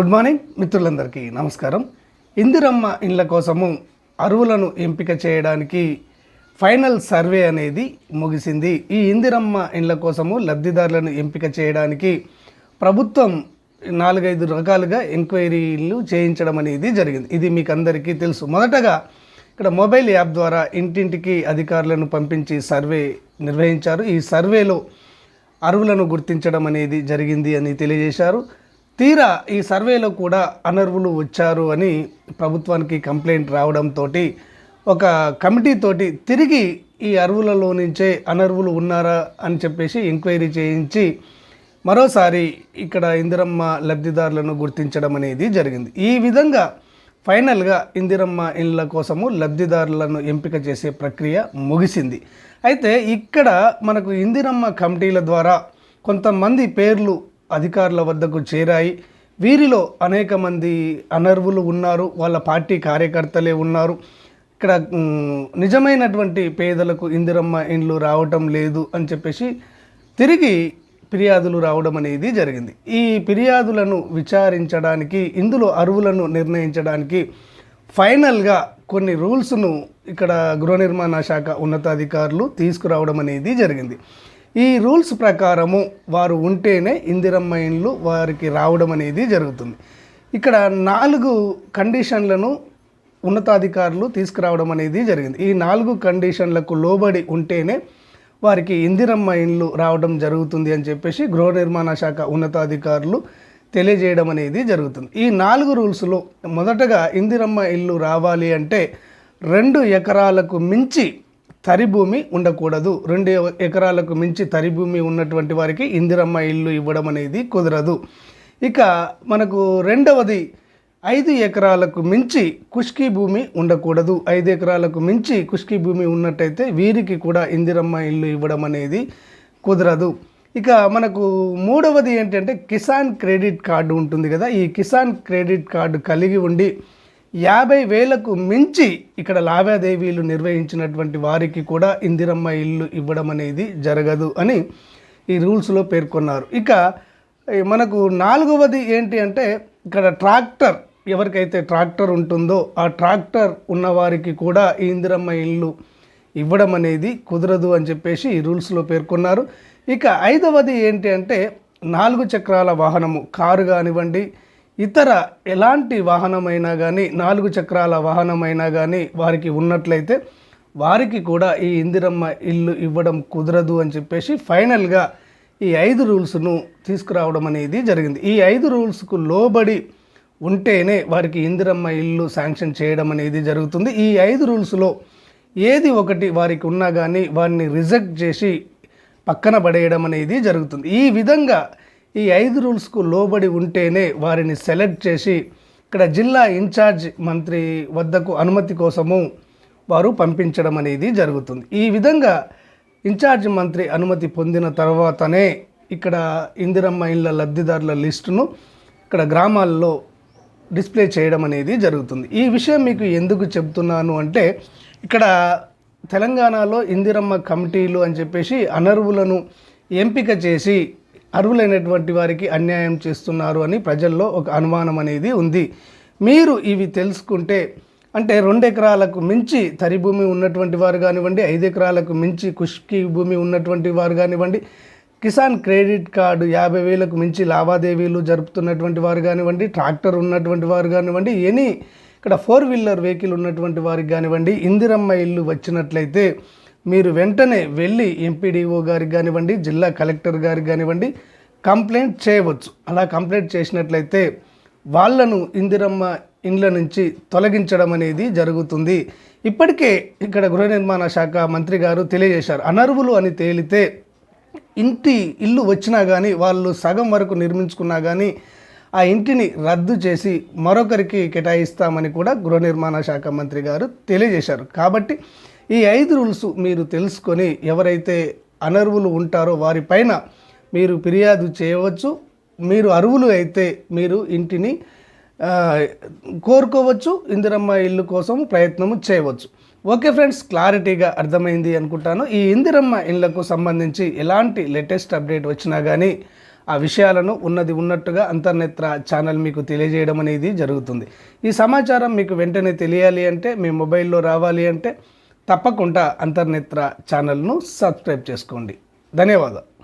Good morning మిత్రులందరికీ నమస్కారం. ఇందిరమ్మ ఇండ్ల కోసము అరువులను ఎంపిక చేయడానికి ఫైనల్ సర్వే అనేది ముగిసింది. ఈ ఇందిరమ్మ ఇండ్ల కోసము లబ్ధిదారులను ఎంపిక చేయడానికి ప్రభుత్వం నాలుగైదు రకాలుగా ఎంక్వైరీలు చేయించడం అనేది జరిగింది. ఇది మీకు అందరికీ తెలుసు. మొదటగా ఇక్కడ మొబైల్ యాప్ ద్వారా ఇంటింటికి అధికారులను పంపించి సర్వే నిర్వహించారు. ఈ సర్వేలో అరువులను గుర్తించడం అనేది జరిగింది అని తెలియజేశారు. తీరా ఈ సర్వేలో కూడా అనర్వులు వచ్చారు అని ప్రభుత్వానికి కంప్లైంట్ రావడంతో ఒక కమిటీ తోటి తిరిగి ఈ అరువులలో నుంచే అనర్వులు ఉన్నారా అని చెప్పేసి ఎంక్వైరీ చేయించి మరోసారి ఇక్కడ ఇందిరమ్మ లబ్ధిదారులను గుర్తించడం అనేది జరిగింది. ఈ విధంగా ఫైనల్గా ఇందిరమ్మ ఇళ్ళ కోసము లబ్ధిదారులను ఎంపిక చేసే ప్రక్రియ ముగిసింది. అయితే ఇక్కడ మనకు ఇందిరమ్మ కమిటీల ద్వారా కొంతమంది పేర్లు అధికారుల వద్దకు చేరాయి. వీరిలో అనేక మంది అనర్వులు ఉన్నారు. వాళ్ళ పార్టీ కార్యకర్తలే ఉన్నారు. ఇక్కడ నిజమైనటువంటి పేదలకు ఇందిరమ్మ ఇండ్లు రావటం లేదు అని చెప్పేసి తిరిగి ఫిర్యాదులు రావడం అనేది జరిగింది. ఈ ఫిర్యాదులను విచారించడానికి ఇందులో అరువులను నిర్ణయించడానికి ఫైనల్గా కొన్ని రూల్స్ను ఇక్కడ గృహ నిర్మాణ శాఖ ఉన్నతాధికారులు తీసుకురావడం అనేది జరిగింది. ఈ రూల్స్ ప్రకారము వారు ఉంటేనే ఇందిరమ్మ ఇండ్లు వారికి రావడం అనేది జరుగుతుంది. ఇక్కడ నాలుగు కండిషన్లను ఉన్నతాధికారులు తీసుకురావడం అనేది జరిగింది. ఈ నాలుగు కండిషన్లకు లోబడి ఉంటేనే వారికి ఇందిరమ్మ ఇండ్లు రావడం జరుగుతుంది అని చెప్పేసి గృహ నిర్మాణ శాఖ ఉన్నతాధికారులు తెలియజేయడం అనేది జరుగుతుంది. ఈ నాలుగు రూల్స్లో మొదటగా ఇందిరమ్మ ఇల్లు రావాలి అంటే రెండు ఎకరాలకు మించి తరి భూమి ఉండకూడదు. రెండు ఎకరాలకు మించి తరి భూమి ఉన్నటువంటి వారికి ఇందిరమ్మ ఇల్లు ఇవ్వడం అనేది కుదరదు. ఇక మనకు రెండవది ఐదు ఎకరాలకు మించి కుష్కీ భూమి ఉండకూడదు. ఐదు ఎకరాలకు మించి కుష్కీ భూమి ఉన్నట్టయితే వీరికి కూడా ఇందిరమ్మ ఇల్లు ఇవ్వడం అనేది కుదరదు. ఇక మనకు మూడవది ఏంటంటే కిసాన్ క్రెడిట్ కార్డు ఉంటుంది కదా ఈ కిసాన్ క్రెడిట్ కార్డు కలిగి ఉండి యాభై వేలకు మించి ఇక్కడ లావాదేవీలు నిర్వహించినటువంటి వారికి కూడా ఇందిరమ్మ ఇల్లు ఇవ్వడం అనేది జరగదు అని ఈ రూల్స్లో పేర్కొన్నారు. ఇక మనకు నాలుగవది ఏంటి అంటే ఇక్కడ ట్రాక్టర్ ఎవరికైతే ట్రాక్టర్ ఉంటుందో ఆ ట్రాక్టర్ ఉన్నవారికి కూడా ఈ ఇందిరమ్మ ఇల్లు ఇవ్వడం అనేది కుదరదు అని చెప్పేసి ఈ రూల్స్లో పేర్కొన్నారు. ఇక ఐదవది ఏంటి అంటే నాలుగు చక్రాల వాహనము కారు కానివ్వండి ఇతర ఎలాంటి వాహనమైనా కానీ నాలుగు చక్రాల వాహనమైనా కానీ వారికి ఉన్నట్లయితే వారికి కూడా ఈ ఇందిరమ్మ ఇల్లు ఇవ్వడం కుదరదు అని చెప్పేసి ఫైనల్గా ఈ ఐదు రూల్స్ను తీసుకురావడం అనేది జరిగింది. ఈ ఐదు రూల్స్కు లోబడి ఉంటేనే వారికి ఇందిరమ్మ ఇల్లు శాంక్షన్ చేయడం అనేది జరుగుతుంది. ఈ ఐదు రూల్స్లో ఏది ఒకటి వారికి ఉన్నా కానీ వారిని రిజెక్ట్ చేసి పక్కన పడేయడం అనేది జరుగుతుంది. ఈ విధంగా ఈ ఐదు రూల్స్కు లోబడి ఉంటేనే వారిని సెలెక్ట్ చేసి ఇక్కడ జిల్లా ఇన్ఛార్జ్ మంత్రి వద్దకు అనుమతి కోసము వారు పంపించడం అనేది జరుగుతుంది. ఈ విధంగా ఇన్ఛార్జ్ మంత్రి అనుమతి పొందిన తర్వాతనే ఇక్కడ ఇందిరమ్మ ఇళ్ళ లబ్ధిదారుల లిస్టును ఇక్కడ గ్రామాల్లో డిస్ప్లే చేయడం అనేది జరుగుతుంది. ఈ విషయం మీకు ఎందుకు చెప్తున్నాను అంటే ఇక్కడ తెలంగాణలో ఇందిరమ్మ కమిటీలు అని చెప్పేసి అనర్వులను ఎంపిక చేసి అర్హులైనటువంటి వారికి అన్యాయం చేస్తున్నారు అని ప్రజల్లో ఒక అనుమానం అనేది ఉంది. మీరు ఇవి తెలుసుకుంటే అంటే రెండు ఎకరాలకు మించి తరి భూమి ఉన్నటువంటి వారు కానివ్వండి ఐదు ఎకరాలకు మించి కుష్కి భూమి ఉన్నటువంటి వారు కానివ్వండి కిసాన్ క్రెడిట్ కార్డు యాభై వేలకు మించి లావాదేవీలు జరుపుతున్నటువంటి వారు కానివ్వండి ట్రాక్టర్ ఉన్నటువంటి వారు కానివ్వండి ఎనీ ఇక్కడ ఫోర్ వీలర్ వెహికల్ ఉన్నటువంటి వారికి కానివ్వండి ఇందిరమ్మ ఇల్లు వచ్చినట్లయితే మీరు వెంటనే వెళ్ళి ఎంపీడీఓ గారికి కానివ్వండి జిల్లా కలెక్టర్ గారికి కానివ్వండి కంప్లైంట్ చేయవచ్చు. అలా కంప్లైంట్ చేసినట్లయితే వాళ్ళను ఇందిరమ్మ ఇండ్ల నుంచి తొలగించడం అనేది జరుగుతుంది. ఇప్పటికే ఇక్కడ గృహ నిర్మాణ శాఖ మంత్రి గారు తెలియజేశారు. అనర్వులు అని తేలితే ఇంటి ఇల్లు వచ్చినా కానీ వాళ్ళు సగం వరకు నిర్మించుకున్నా కానీ ఆ ఇంటిని రద్దు చేసి మరొకరికి కేటాయిస్తామని కూడా గృహ నిర్మాణ శాఖ మంత్రి గారు తెలియజేశారు. కాబట్టి ఈ ఐదు రూల్స్ మీరు తెలుసుకొని ఎవరైతే అనర్వులు ఉంటారో వారిపైన మీరు ఫిర్యాదు చేయవచ్చు. మీరు అరువులు అయితే మీరు ఇంటిని కోరుకోవచ్చు. ఇందిరమ్మ ఇల్లు కోసం ప్రయత్నము చేయవచ్చు. ఓకే ఫ్రెండ్స్ క్లారిటీగా అర్థమైంది అనుకుంటాను. ఈ ఇందిరమ్మ ఇళ్ళకు సంబంధించి ఎలాంటి లేటెస్ట్ అప్డేట్ వచ్చినా కానీ ఆ విషయాలను ఉన్నది ఉన్నట్టుగా అంతర్నేత్ర ఛానల్ మీకు తెలియజేయడం అనేది జరుగుతుంది. ఈ సమాచారం మీకు వెంటనే తెలియాలి అంటే మీ మొబైల్లో రావాలి అంటే తప్పకుండా అంతర్నేత్ర ఛానల్ను సబ్స్క్రైబ్ చేసుకోండి. ధన్యవాదాలు.